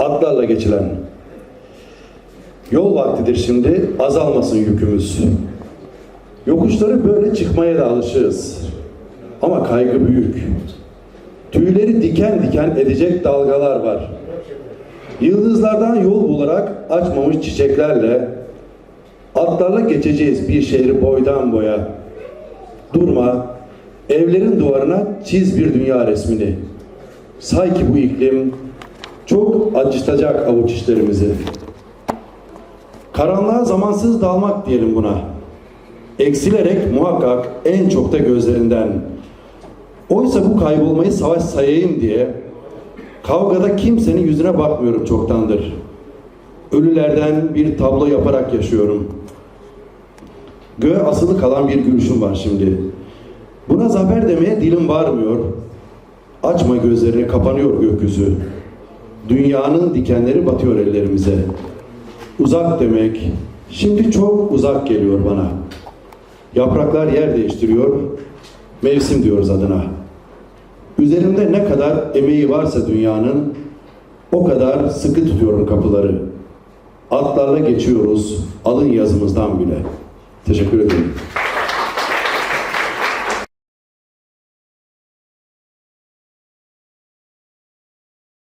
atlarla geçilen. Yol vaktidir şimdi, azalmasın yükümüz. Yokuşları böyle çıkmaya da alışığız. Ama kaygı büyük. Tüyleri diken diken edecek dalgalar var. Yıldızlardan yol bularak açmamış çiçeklerle atlarla geçeceğiz bir şehri boydan boya. Durma, evlerin duvarına çiz bir dünya resmini. Say ki bu iklim çok acıtacak avuç işlerimizi. Karanlığa zamansız dalmak diyelim buna. Eksilerek muhakkak en çok da gözlerinden. Oysa bu kaybolmayı savaş sayayım diye kavgada kimsenin yüzüne bakmıyorum çoktandır. Ölülerden bir tablo yaparak yaşıyorum. Göğe asılı kalan bir gülüşüm var şimdi. Buna zafer demeye dilim varmıyor. Açma gözlerini kapanıyor gökyüzü. Dünyanın dikenleri batıyor ellerimize. Uzak demek şimdi çok uzak geliyor bana. Yapraklar yer değiştiriyor. Mevsim diyoruz adına. Üzerimde ne kadar emeği varsa dünyanın o kadar sıkı tutuyorum kapıları. Atlarla geçiyoruz alın yazımızdan bile. Teşekkür ederim.